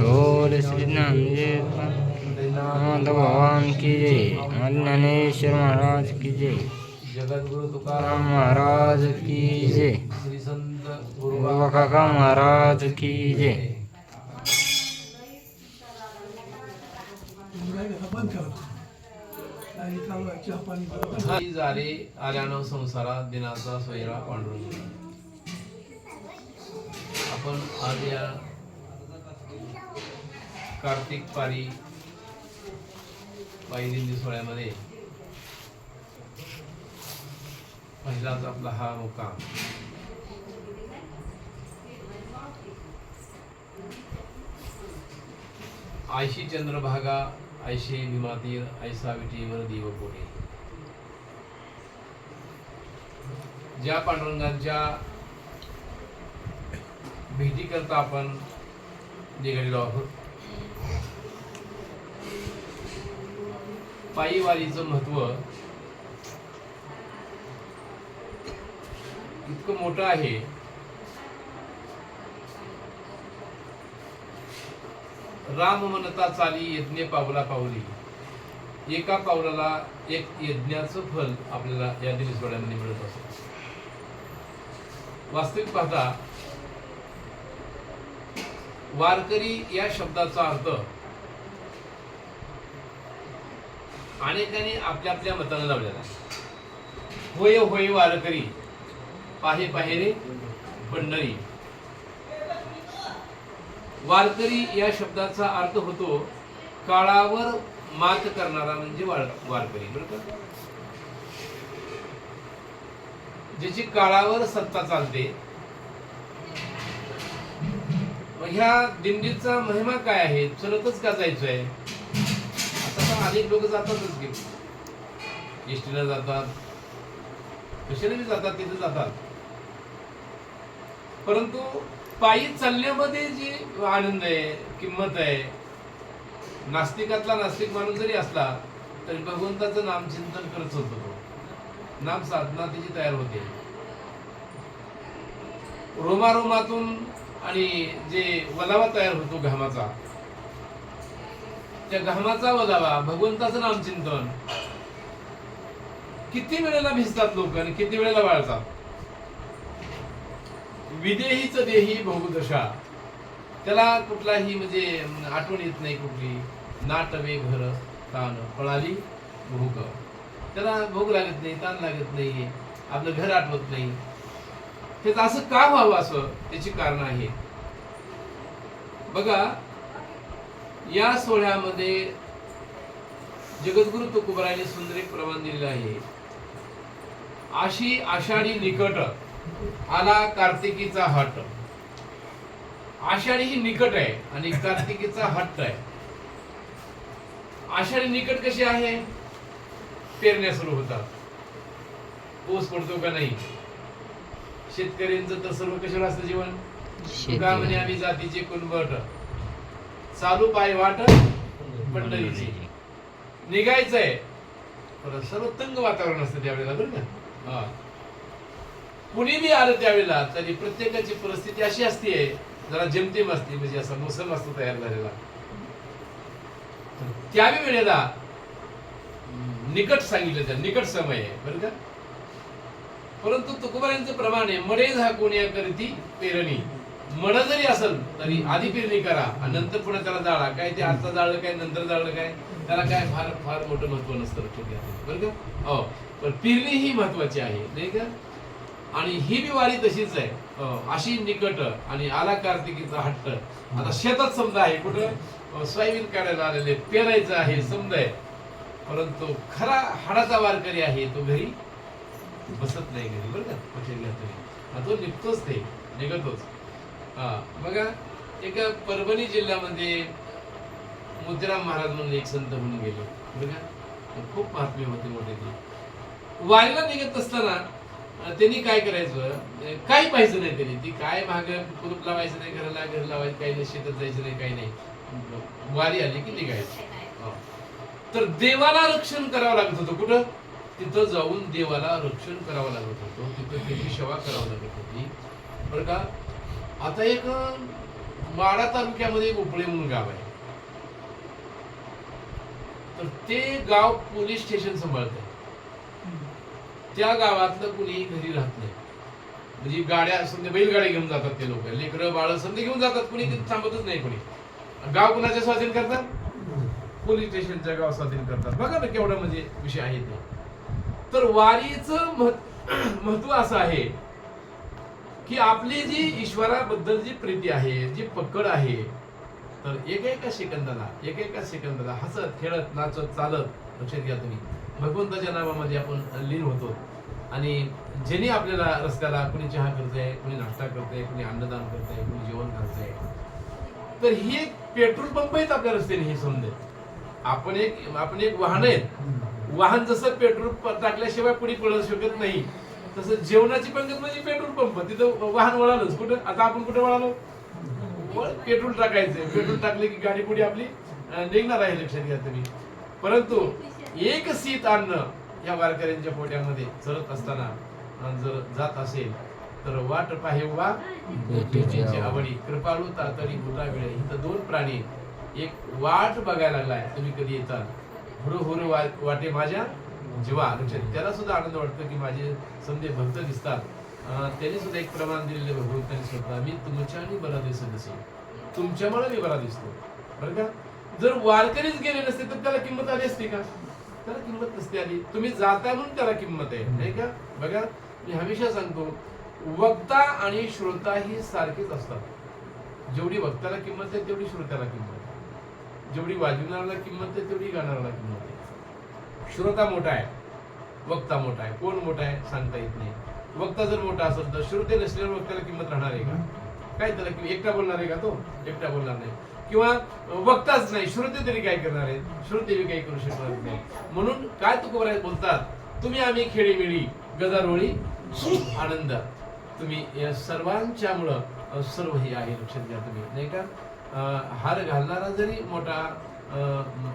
बोल श्री नामदेव भगवान की जय आदि महाराज की जय। जगद्गुरु तुकाराम महाराज की जय। श्री संत गुरु काका महाराज की जय। आल्यानं संसारात दिनाचा सोयरा पांडुरंग। आपण आज या कार्तिक पारी पायी दिंडी सोहळ्यामध्ये पहिलाच आपला हा मुका आयशी चंद्रभागा आयशे भीमातीर ऐसा विटीवर देव कोटे ज्या पांडुरंगांच्या भेटीकरता आपण निघालेलो आहोत. पायी वारीचं महत्त्व इतकं मोठं आहे. राम म्हणता चाली यज्ञ पावला पावली. एका पावलाला एक यज्ञाचं फल आपल्याला या दिवसवाड्यामध्ये मिळत असत. वास्तविक पाहता वारकरी या शब्दाचा अर्थ अनेकांनी आपल्या आपल्या मतानं लावलेला आहे. होय होय वारकरी पाहे पाहे रे पंढरी वारकरी या शब्दाचा अर्थ होतो काळावर मात करणारा म्हणजे वार वारकरी बरोबर ज्याची काळावर सत्ता चालते मग ह्या दिंडीचा महिमा काय आहे? चलतच का जायचंय आता तर अनेक लोक जातातच की. एसटीला जातात. कशाने बी जातात तिथे जातात. परंतु पायी चालण्यामध्ये जी आनंद आहे किंमत आहे नास्तिकातला नास्तिक माणूस जरी असला तरी भगवंताचं नामचिंतन करत होतो नाम साधना तिची तयार होते. रोमारोमातून आणि जे वलावा तयार होतो घामाचा त्या घामाचा वलावा भगवंताचं नाम चिंतन. किती वेळेला भिजतात लोक आणि किती वेळेला वाळतात? विदेहीच देही बहुदशा. त्याला कुठलाही म्हणजे आठवण येत नाही कुठली. नाटवे घर तान पळाली भूक. त्याला भोग लागत नाही ताण लागत नाही आपलं घर आठवत नाही. हे असं का व्हावं असं? त्याची कारण आहे. बघा या सोहळ्यामध्ये जगद्गुरु तुकोबराने सुंदर एक प्रमाण दिलेलं आहे. आशी आषाढी निकट आला कार्तिकीचा हट. आषाढी ही निकट आहे आणि कार्तिकीचा हट्ट आहे. आषाढी निकट कशी आहे? पेरण्या सुरू होतात. पाऊस पडतो का नाही? शेतकऱ्यांचं तर सर्व कशावर असतं जीवन? तुका म्हणे आम्ही जातीचे कुणबट चालू पाय वाट पंढरीची निघायचंय. सर्व तंग वातावरण असतं त्यावेळेला बरं का? हा. कुणी बी आलं त्यावेळेला तरी प्रत्येकाची परिस्थिती अशी असते जरा जेमतेम असते म्हणजे असा मोसम असतो तयार झालेला. तर त्याही वेळेला हम्म, निकट सांगितलं त्या निकट समय आहे बरं का? परंतु तुकोबारांचं प्रमाण आहे मडे झाकून करती पेरणी. मड जरी असेल तरी आधी पेरणी करा आणि नंतर पुन्हा त्याला जाळा. काय ते आता जाळलं काय नंतर जाळलं काय? त्याला काय फार फार मोठं महत्त्व नसतं लक्षात घ्या बरं का? हो. पण पेरणी ही महत्वाची आहे नाही का? आणि ही बी वारी तशीच आहे. हो, अशी निकट आणि आला कार्तिकीचा हट्ट. आता शेतात समजा आहे कुठं? सोयाबीन काढायला आलेले पेरायचं आहे समजा आहे. परंतु खरा हाडाचा वारकरी आहे तो घरी. बसत नाही घरी बरं का? तुम्ही. हा, तो निघतोच ते निघतोच. हा बघा एका परभणी जिल्ह्यामध्ये मुद्राम महाराज म्हणून एक संत म्हणून गेले बरं का? खूप महात्म्य होते मोठे ते वारीला निघत असताना त्यांनी काय करायचं? काही पाहिजे नाही त्यांनी. ती काय महाग कुलूप लावायचं नाही घराला घर लावायचं काही नाही शेतात जायचं नाही काही नाही. वारी आली की निघायचं. हो. तर देवाला रक्षण करावं लागत होतं. कुठं? तिथं जाऊन देवाला रक्षण करावं लागत होतं. तिथं त्याची सेवा करावं लागत होती. बरं का? आता एक माढा तालुक्यामध्ये एक उपळे म्हणून गाव आहे. तर ते गाव पोलीस स्टेशन सांभाळत त्या गावातलं कुणीही घरी राहत नाही. म्हणजे गाड्या समजा बैलगाड्या घेऊन जातात ते लोक. लेकरं बाळ समजा घेऊन जातात. कुणी तिथे थांबतच नाही कुणी. गाव कुणाच्या स्वाधीन करतात पोलीस स्टेशनच्या गाव स्वाधीन करतात. बघा ना केवढा म्हणजे विषय आहे ते तर वारीचं महत्त्व असं आहे की आपली जी ईश्वराबद्दल जी प्रीती आहे जी पकड आहे तर एक एका सेकंदाला एक एका सेकंदाला हसत खेळत नाचत चालत लक्षात घ्या तुम्ही. भगवंताच्या नावामध्ये आपण लीन होतो. आणि ज्यांनी आपल्याला रस्त्याला कुणी चहा करतंय कुणी नाश्ता करतंय कुणी अन्नदान करतंय कुणी जेवण करतंय तर ही एक पेट्रोल पंप आहेत आपल्या रस्त्याने हे समजेल आपण एक आपण एक वाहन आहेत. वाहन जसं पेट्रोल टाकल्याशिवाय पुढे पळू शकत नाही. तसं जेवणाची पंगत म्हणजे पेट्रोल पंप. तिथं वाहन वळालंच. कुठं? आता आपण कुठे वळालो? पेट्रोल टाकायचंय. पेट्रोल टाकले की गाडी पुढे आपली निघणार आहे लक्षात घ्या तुम्ही. परंतु एक सीत अन्न या वारकऱ्यांच्या पोट्यामध्ये चरत असताना जर जात असेल तर वाट पाहेवा भेटीची आवडी. कृपाळू तातडी गुटा वेळ. इथं दोन प्राणी. एक वाट बघायला लागलाय. तुम्ही कधी येतात हुरु वा- वाटे माझ्या जीवा लक्षात त्याला सुद्धा आनंद वाटतो की माझे समजे भक्त दिसतात. त्यांनी सुद्धा एक प्रमाण दिलेले भगवंतांनी स्वतः मी तुमच्या आणि बरा दिसत असेल. तुमच्यामुळे मी बरा दिसतो. बरं का? जर वारकरीच गेले नसते तर त्याला किंमत आली असती का? त्याला किंमत नसते आली. तुम्ही जाता म्हणून त्याला किंमत आहे. नाही का? बघा मी हमेशा सांगतो वक्ता आणि श्रोता ही सारखीच असतात. जेवढी वक्त्याला किंमत आहे तेवढी श्रोत्याला किंमत जेवढी वाजवणाऱ्याला किंमत आहे तेवढी गाणाऱ्याला किंमत आहे. श्रोता मोठा आहे वक्ता मोठा आहे. कोण मोठा आहे सांगता येत नाही. वक्ता जर मोठा असेल तर श्रोते नसल्यावर वक्त्याला किंमत राहणार आहे का? काय त्याला किंवा एकटा बोलणार आहे का तो? एकटा बोलणार नाही. किंवा वक्ताच नाही श्रोते तरी काय करणार आहेत? श्रोते बी काही करू शकणार नाही. म्हणून काय तुकोबरा बोलतात? तुम्ही आम्ही खेळीमेळी गदारोळी आनंद. तुम्ही या सर्वांच्यामुळं सर्व हे आहे लक्षात घ्या तुम्ही. नाही का? हार घालणारा जरी मोठा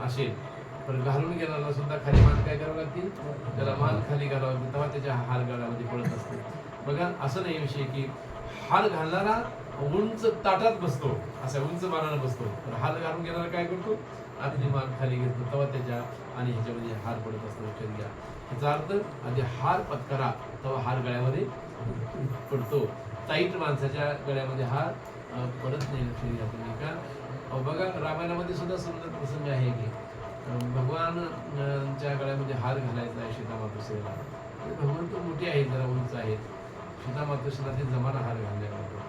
असेल पण घालून गेल्याला सुद्धा खाली मान काय करावं लागतील? त्याला मान खाली घालावं लागतील तेव्हा त्याच्या हार गळामध्ये पडत असते बघा असं नाही विषय की हार घालणारा उंच ताटात बसतो असा उंच मानानं बसतो. तर हार घालून गेल्याला काय करतो? आपली मान खाली घेतो तेव्हा त्याच्या आणि ह्याच्यामध्ये हार पडत असतो. लक्षात घ्या. याचा अर्थ आधी हार पत्करा तेव्हा हार गळ्यामध्ये पडतो. टाईट माणसाच्या गळ्यामध्ये हार पडत नाही तरी आपण का अहो, बघा रामायणामध्ये सुद्धा सुंदर प्रसंग आहे की भगवान च्या गळ्यामध्ये हार घालायचा आहे सीता मातोश्रीला भगवान तो मोठे आहेत जरा उंच आहेत. सीता मातोश्रीला ते जमाना हार घाललेला होतो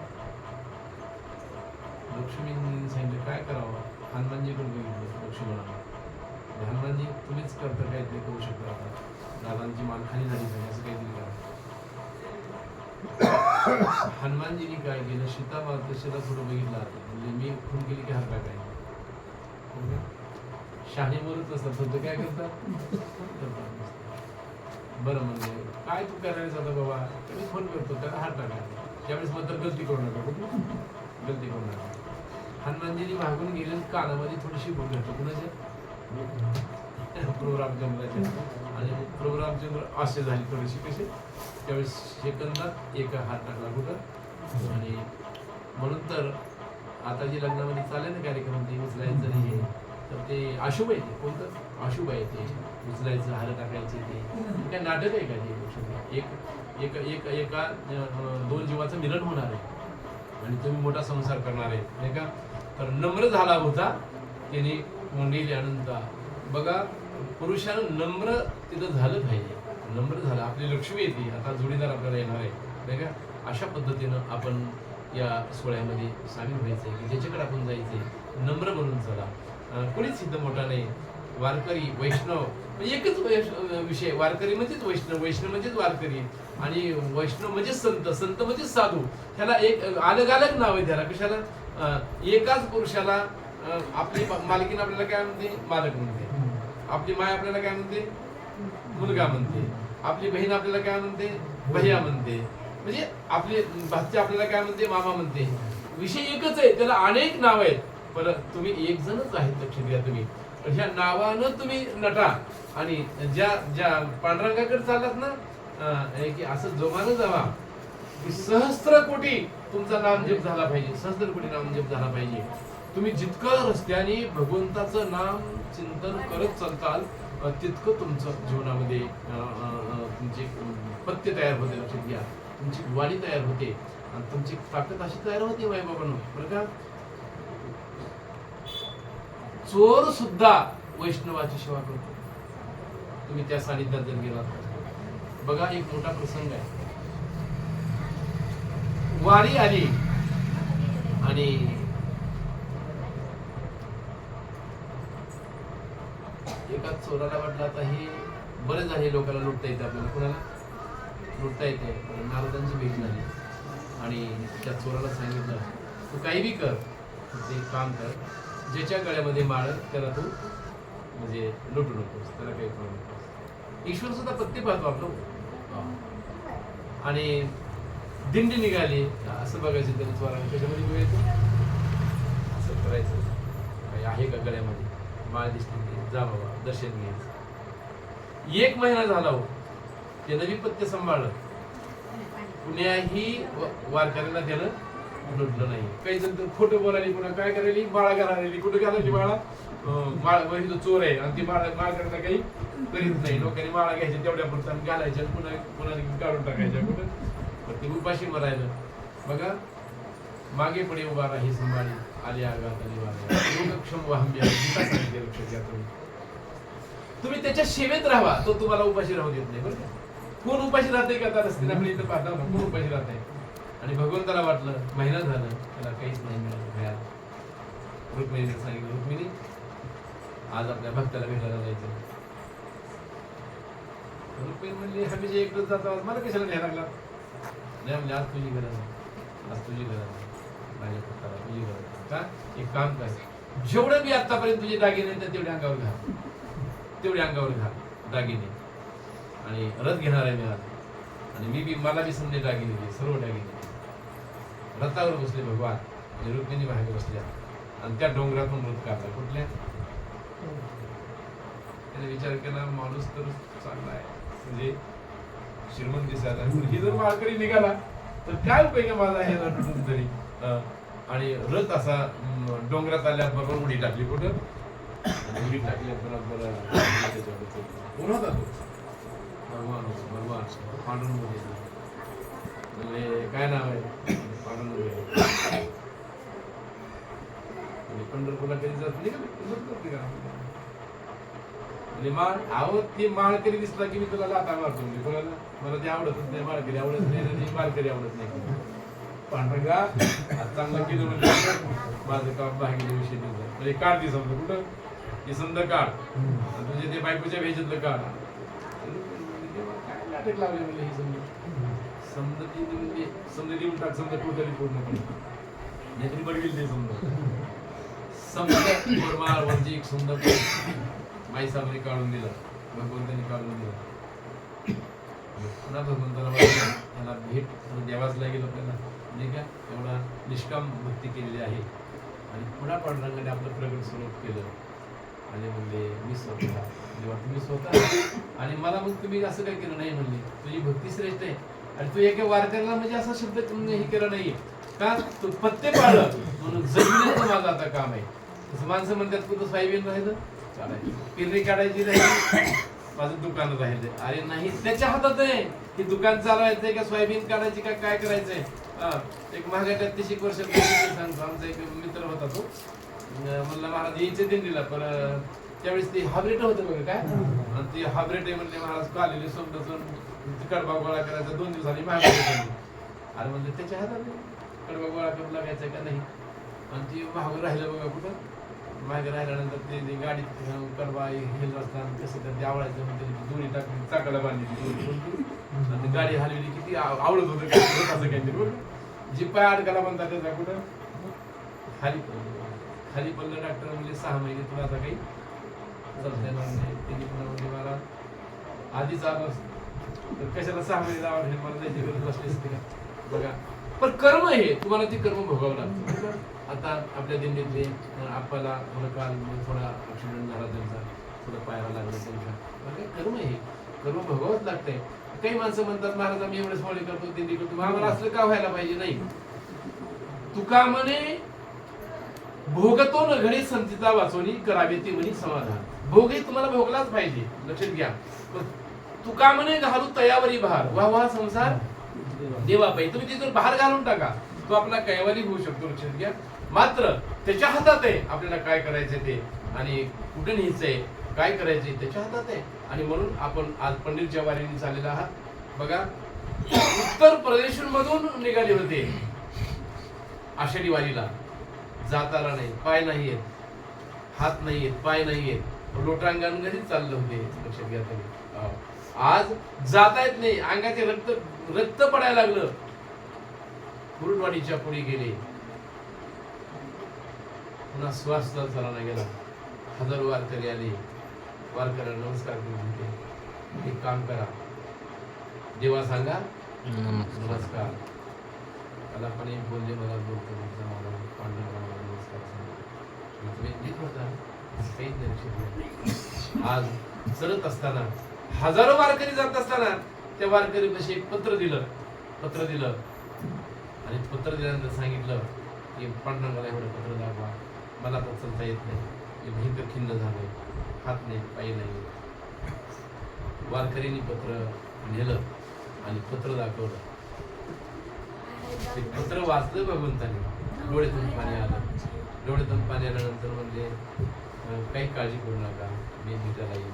लक्ष्मींनी सांगितलं काय करावं? हनुमानजीकडे बघितलं लक्ष्मणाला. म्हणजे हनुमानजी तुम्हीच करता काहीतरी करू शकता आता? दादांची मान खाली झाली पाहिजे असं काहीतरी करा. हनुमानजीने काय केलं? सीता मातोश्रीला थोडं बघितलं म्हणजे मी खून केली की हरका काय? हो शहाणी बोलत असतात फक्त काय करतात? बरं म्हणजे काय तू करायचं आता बाबा? मी फोन करतो त्याला हात टाका त्यावेळेस मात्र गलती करू नका गलती करू नका. हनुमानजीने मागून गेले कानामध्ये थोडीशी बोल घातली. कुणाच्या? प्रभू रामचंद्राच्या आणि प्रभू रामचंद्र असे झाले थोडीशी कसे त्यावेळेस सेकंदात एक हात टाकला कुठं आणि म्हणून तर आता जे लग्नामध्ये चालेल ना कार्यक्रम ते उचलायचं नाही हे, तर ते अशुभ आहे ते कोणतं? अशुभ आहे ते. उचलायचं हार टाकायचे ते. काय नाटक आहे का ते? एक एक एक एका दोन जीवाचं मिलन होणार आहे. आणि तुम्ही मोठा संसार करणार आहे. नाही का? तर नम्र झाला होता त्याने कोंडील अनंता बघा पुरुषानं नम्र तिथं झालं पाहिजे. नम्र झालं आपली लक्ष्मी येते आता जोडीदार आपल्याला येणार आहे. नाही का? अशा पद्धतीनं आपण या सोहळ्यामध्ये सामील व्हायचंय. की ज्याच्याकडे आपण जायचंय नम्र बनून चला. कोणीच सिद्ध मोठा नाही. वारकरी वैष्णव म्हणजे एकच विषय. वारकरी म्हणजेच वैष्णव वैष्णव म्हणजेच वारकरी. आणि वैष्णव म्हणजेच संत संत म्हणजेच साधू. ह्याला एक अलग अलग नाव आहे त्याला. कशाला? एकाच पुरुषाला आपली मालकीन आपल्याला काय म्हणते? मालक म्हणते. आपली माय आपल्याला काय म्हणते? मुलगा म्हणते. आपली बहीण आपल्याला काय म्हणते? भैया म्हणते. म्हणजे आपली भाची आपल्याला काय म्हणते? मामा म्हणते. विषय एकच आहे त्याला अनेक नाव आहेत. पण तुम्ही एक जणच आहेत लक्षात घ्या तुम्ही. ह्या नावानं तुम्ही नटा. आणि ज्या ज्या पांडुरंगाकडे चाललात ना की असं जोमानं जावा की सहस्त्र कोटी तुमचा नामजप झाला पाहिजे. सहस्त्र कोटी नामजप झाला पाहिजे. तुम्ही जितकं रस्त्याने भगवंताचं नाम चिंतन करत चालताल तितकं तुमचं जीवनामध्ये तुमची तुमचे पत्ते तयार होते लक्षात घ्या. तुमची वाणी तयार होते आणि तुमची ताकद अशी तयार होते माईबाबांनो बरं का? चोर सुद्धा वैष्णवाची सेवा करतो. तुम्ही त्या सानिध्यात जर गेलात. बघा एक मोठा प्रसंग आहे. वारी आली आणि एका चोराला वाटला आता हे बरं झाले लोकांना लुटता येते आपल्याला. कुणाला? लुटता येते महाराजांची भेट झाली. आणि त्या चोराला सांगितलं तू काही बी कर. ते काम कर. ज्याच्या गळ्यामध्ये माळ त्याला तू म्हणजे लुटू नकोस. त्याला काही करू नकोस. ईश्वर सुद्धा पत्ते पाहतो आपलं. आणि दिंडी निघाली. असं बघायचं त्याला चोराला त्याच्यामध्ये मिळतो असं करायचं. काही आहे का गळ्यामध्ये? माळ दिसते जा बाबा दर्शन घ्यायचं. एक महिना झाला हो. ते नवी पत्ते सांभाळलं. कुण्याही वारकऱ्यांना त्यानं लुटलं नाही. काही जण तर खोटं बोलायली पुन्हा काय करायली बाळा घालायली. कुठं घालायची बाळा? अं, माळ तो चोर आहे. आणि ती बाळा माळ करायला काही करीत नाही. लोकांनी माळा घ्यायच्या तेवढ्या पुरता घालायच्या आणि पुन्हा पुन्हा काढून टाकायच्या कुठं? पण ते उपाशी मरायला. बघा मागे पुढे उभा राही संभाळी आले आघात आली योगक्षम वाहंब्या गीता सांगितले लक्षात घ्या तुम्ही. तुम्ही त्याच्या सेवेत राहा तो तुम्हाला उपाशी राहू देत नाही बरं कोण उपाशी राहते का? आता रस्त्याने आपण इथं पाहता कोण उपाशी राहत आहे आणि भगवंताला वाटलं महिना झालं त्याला काहीच नाही मिळालं खायला रुक्मिणीने सांगितलं रुक्मिणी आज आपल्या भक्ताला भेटायला जायचं रुक्मिणी म्हणली आम्ही जे एकटंच जातो आज. मला कशाला न्यायला लागला? नाही म्हणजे आज तुझी गरज आहे. आज तुझी गरज आहे. माझ्या तुझी गरज आहे का एक काम कर जेवढं मी आतापर्यंत तुझे दागिने आहेत, तेवढे अंगावर घाल. तेवढे अंगावर घाल दागिने. आणि रथ घेणार आहे मी आज. आणि मी बी मला बी समजे दागिने सर्व दागिने रथावर बसले भगवान आणि रुक्मिणी बाहेर बसल्या. आणि त्या डोंगरातून रथ काढला. कुठल्या? त्याने विचार केला माणूस तर चांगला आहे. म्हणजे श्रीमंत दिसायला. आहे ही जर माळकरी निघाला तर काय उपयोग माझा हे तरी? आणि रथ असा डोंगरात आल्याबरोबर उडी टाकली कुठं? उडी टाकल्याबरोबर त्याच्यावर तो कोण होता. तो भगवान भगवान पांडुरंग म्हणजे काय नाव आहे? पांडुरंग. म्हणजे पंढरपूरला कधी जात नाही का? पंढरपूर का? म्हणजे माळ आहो ती माळकरी दिसला की मी तुला लाता मारतो? म्हणजे कोणाला? मला ते आवडतच नाही माळकरी आवडत नाही माळकरी आवडत नाही? पांढरगा चांगलं केलं म्हणजे माझं काम भागीले विषय दिलं म्हणजे काढ ती समजा कुठं? हे समजा काढ तुझे ते बायकोच्या भेजतलं काढ नाटक लावले म्हणजे ही समजा? समजा ती म्हणजे समजा देऊन टाक समजा टोटली पूर्णपणे नाहीतरी बडवील ते समजा. समजा बरमार वंजिक सुंदर माई साबरी काढून दिलं. भगवंतांनी काढून दिलं. पुन्हा भगवंताला त्याला भेट. तर द्यावाच लागेल आपल्याला. म्हणजे नाही का एवढा निष्काम भक्ती केलेली आहे. आणि पुन्हा पांडुरंगाने आपलं प्रगट स्वरूप केलं. आणि म्हणले मी स्वतः. म्हणजे जेव्हा तुम्ही स्वतः आणि मला मग तुम्ही असं काय केलं नाही म्हणले. तुझी भक्ती श्रेष्ठ आहे. आणि तू एका वारकऱ्याला म्हणजे असा शब्द तुम्ही हे केला नाही का? तू पत्ते पाळलं. म्हणून जगण्याचं माझं आता काम आहे. तसं माणसं म्हणतात कुठं साहेबीन राहिलं. चालायचं. पिरणी काढायची नाही. माझं दुकान राहिलं अरे नाही त्याच्या हातात आहे. की दुकान चालवायचंय का? सोयाबीन काढायची का? काय करायचंय? हा, एक महागात तीस वर्ष सांगतो. आमचा एक मित्र होता तो. म्हणला महाराज यायचे दिंडीला पण त्यावेळेस ते हाबरेट होतं बघा काय? आणि ते हाबरेट आहे म्हणले महाराज का आलेले सोबत कडबा गोळा करायचा दोन दिवसांनी महाग अरे म्हणले त्याच्या हातात कडबा गोळा करून लागायचा का नाही? आणि ते महाग राहिलं बघा कुठं? मागे राहिल्यानंतर ते गाडीत कडबा हे असतात कसं तर ते आवडायचं म्हणजे दोन्ही टाकून टाकली चाकाला बांधली आणि गाडी हलवली किती आव- आवडत होतं काय असं काहीतरी. जी पाय अडकायला म्हणतात त्याचा कुठं? खाली पडलं. खाली पडलं डॉक्टर म्हणजे सहा महिने तुला आता काही चालता येणार नाही. त्यांनी पुन्हा म्हणजे मला आधीच आलो असतो. तर कशाला सहा महिने जावं हे मला त्याची गरज असली असते का बघा. पण कर्म हे तुम्हाला ते कर्म भोगावं लागतं. आता आपल्या दिंडीतले अं, आपल्याला थोडं काल थोडा ऍक्सिडेंट झाला त्यांचा. थोडं पायाला लागलं त्यांच्या. पण कर्म हे. कर्म भोगावंच लागतंय. काही माणसं म्हणतात महाराज आम्ही एवढे सोहळे करतो दिंडी करतो आम्हाला असलं का व्हायला पाहिजे? नाही. तुका म्हणे भोगतो न घडी संतीचा वाचवणी करावी ती म्हणे समाधान. भोगही तुम्हाला भोगलाच पाहिजे लक्षात घ्या. तुका म्हणे घालू तयावरी भार. वा वा संसार. देवा पाहिजे तुम्ही तिथून बाहेर घालून टाका. तो आपला कैवारी होऊ शकतो लक्षात घ्या. मात्र त्याच्या हातात आहे आपल्याला काय करायचं ते. आणि कुठे न्यायचंय काय करायचे त्याच्या हातात आहे. आणि म्हणून आपण आज पंडितच्या वारीने चाललेला आहात. बघा उत्तर प्रदेश मधून निघाले होते. आषाढी वारीला. जाताला नाही. पाय नाही आहेत. हात नाही आहेत. पाय नाही आहेत. लोटांगण चाललं होते. लक्षात घ्या तुम्ही. आज जाता येत नाही. अंगाचे रक्त रक्त पडायला लागलं. कुरुडवाडीच्या पुढे गेले. पुन्हा श्वास झाला नाही गेला. हजारो वारकरी आले. वारकऱ्यांना नमस्कार करून म्हणते एक काम करा. देवा सांगा नमस्कार. मला पण एक बोलले मला बोलतो मला पांडुरंगाला नमस्कार सांगा. आज चलत असताना हजारो वारकरी जात असताना त्या वारकरी पशी एक पत्र दिलं. पत्र दिलं. आणि पत्र दिल्यानंतर सांगितलं की पांडुरंगाला एवढं पत्र दाखवा. मला तर चलता येत नाही. ते भयंकर खिन्न झालोय. हात नाही पाय नाही. वारकरीने पत्र नेलं आणि पत्र दाखवलं. ते पत्र वाचलं भगवंताने. डोळ्यातून पाणी आलं. डोळ्यातून पाणी आल्यानंतर म्हणजे काही काळजी करू नका. मी भेटायला येईल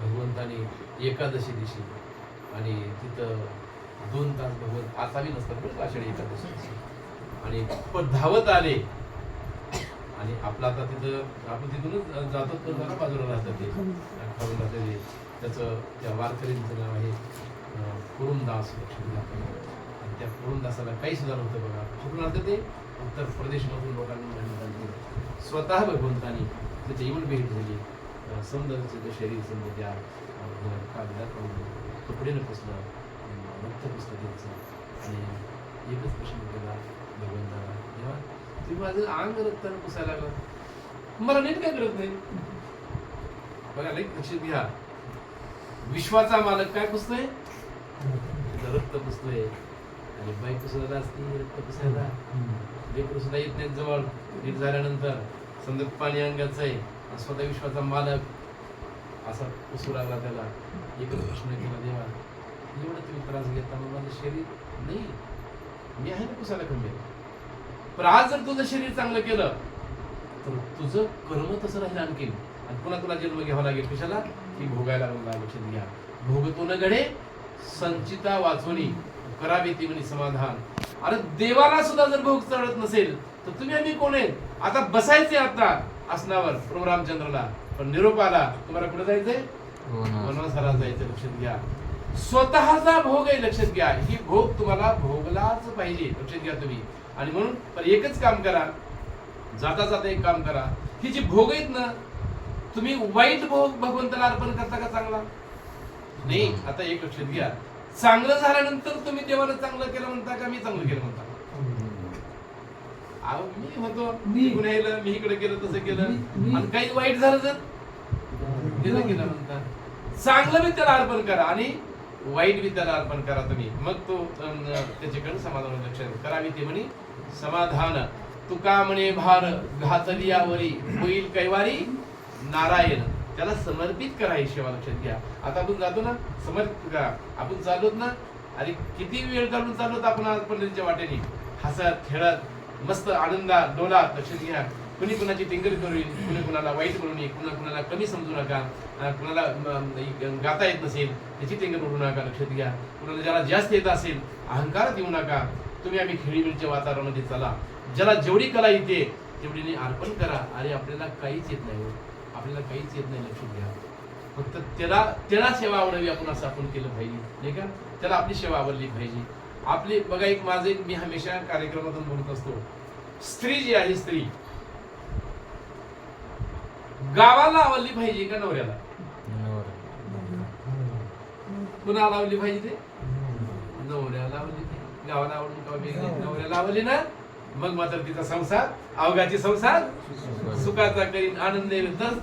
भगवंताने एकादशी दिशी आणि तिथं दोन तास भगवंत असावी नसतात पण का आषाढी एकादशी आणि पण धावत आले. आणि आपलं आता तिथं आपण तिथूनच जातो तर जरा बाजूला राहतं ते. खाऊन राहतं ते. त्याचं त्या वारकरींचं नाव आहे कुरुमदास. आणि त्या कुरुमदासाला काही सुद्धा नव्हतं बघा. कुठून आलं ते? उत्तर प्रदेशमधून लोकांनी स्वतः भगवंतानी तिथे येऊन भेट झाली ते शरीर समजा त्या कागदात पाहून कपडे न पुसलं रक्त पुसलं त्यांचं. आणि एकच प्रश्न केला भगवंताला देवा तुम्ही माझं अंग रक्तानं पुसायला लागलं. मला नीट काय करत नाही. बघा लाईक लक्षात घ्या. विश्वाचा मालक काय पुसतोय? रक्त पुसतोय. आणि बाईक सुद्धा असते रक्त पुसायला. लेकरं सुद्धा येत नाही जवळ. नीट झाल्यानंतर समजा पाणी अंगाचं आहे. स्वतः विश्वाचा मालक. असा पुसू लागला त्याला. एकच प्रश्न केला देवा. एवढं तुम्ही त्रास घेता मग माझं शरीर नाही. मी आहे ना पुसायला कमी पण आज जर तुझं शरीर चांगलं केलं तर तुझं कर्म तसं राहील आणखीन. आणि पुन्हा तुला जन्म घ्यावा लागेल? कशाला? की भोगायला लक्षात घ्या. भोगतो न घडे संचिता वाचवणी करावे ती म्हणे समाधान. अरे देवाला सुद्धा जर भोग चढत नसेल तर तुम्ही आम्ही कोण आहेत? आता बसायचे आता आसनावर प्रभू रामचंद्रला. पण निरोप आला तुम्हाला कुठे जायचंय? वनवासाला. जायचं लक्षात घ्या. स्वतःचा भोग आहे लक्षात घ्या. ही भोग तुम्हाला भोगलाच पाहिजे लक्षात घ्या तुम्ही. आणि म्हणून पण एकच काम करा. जाता जाता एक काम करा. ही जी भोग आहेत ना तुम्ही वाईट भोग भगवंताला अर्पण करता का चांगला? नाही आता एक लक्षात घ्या. चांगलं झाल्यानंतर तुम्ही देवाला चांगलं केलं म्हणता का मी चांगलं केलं म्हणता? मी होतो. मी. गुन्ह्याला मी इकडे केलं तसं केलं. मी- मी- आणि काही वाईट झालं तर? दिलं केलं म्हणता. चांगलं बी त्याला अर्पण करा आणि वाईट बी त्याला अर्पण करा तुम्ही. मग तो त्याच्याकडे समाधान लक्षात करावी ते म्हणे. समाधान. तुका म्हणे भार घातलियावरी होईल कैवारी? नारायण. त्याला समर्पित करा शेवा सेवा लक्षात घ्या. आता आपण जातो ना समर्पित करा आपण चाललोत ना आणि किती वेळ काढून चाललोत आपण आज वाटेने? हसत खेळत मस्त आनंदात डोलात लक्षात घ्या. कुणी कुणाची टिंगल करू कुणी कुणाला वाईट करू नये कुणा कुणाला कमी समजू नका कुणाला गाता येत नसेल त्याची टिंगल करू नका लक्षात घ्या. कुणाला ज्याला जास्त येत असेल अहंकारात येऊ नका. तुम्ही आम्ही खेळीमेळीच्या वातावरणामध्ये चला. ज्याला जेवढी कला येते तेवढीने अर्पण करा. अरे आपल्याला काहीच येत नाही हो. आपल्याला काहीच येत नाही लक्षात घ्या. फक्त त्याला त्याला सेवा आवडावी आपण असं आपण केलं पाहिजे. नाही का? त्याला आपली सेवा आवडली पाहिजे. आपली बघा एक माझं एक मी हमेशा कार्यक्रमातून बोलत असतो. स्त्री जी आहे स्त्री. गावाला आवडली पाहिजे का नवऱ्याला? कुणाला आवडली पाहिजे ते? पाहिजे गावाला आवडून का वेगळी ना मग मात्र तिचा संसार अवघाची संसार सुखाचा करीन आनंद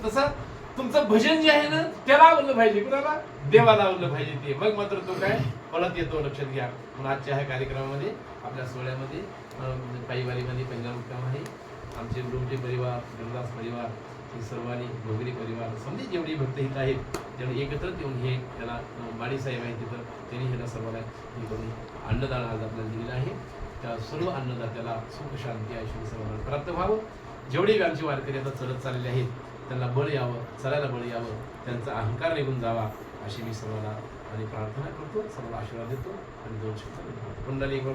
तसा तुमचं भजन जे आहे ना त्याला आवडलं पाहिजे कुणाला? देवाला आवडलं पाहिजे ते. मग मात्र तो काय? परत येतो लक्षात घ्या. म्हणून आजच्या ह्या कार्यक्रमामध्ये आपल्या सोहळ्यामध्ये अं, म्हणजे पायीवारीमध्ये पंजाब मुक्काम आहे. आमचे ग्रुपचे परिवार गणदास परिवार ही सर्वांनी भोगरी परिवार समजे जेवढी भक्तहित आहेत तेवढे एकत्र येऊन हे त्याला बाळीसाहेब आहेत तिथं त्यांनी ह्याला सर्वांना हे करून अन्नदान आज आपल्याला दिलेलं आहे. त्या सर्व अन्नदात्याला सुख शांती आयुष्य सर्वांना प्राप्त व्हावं. जेवढे बी आमचे वारकरी आता चढत चाललेले आहेत त्यांना बळ यावं चढायला बळ यावं त्यांचा अहंकार निघून जावा अशी मी सर्वांना आणि प्रार्थना करतो सर्वांना आशीर्वाद देतो आणि दोन शब्द पुंडलिक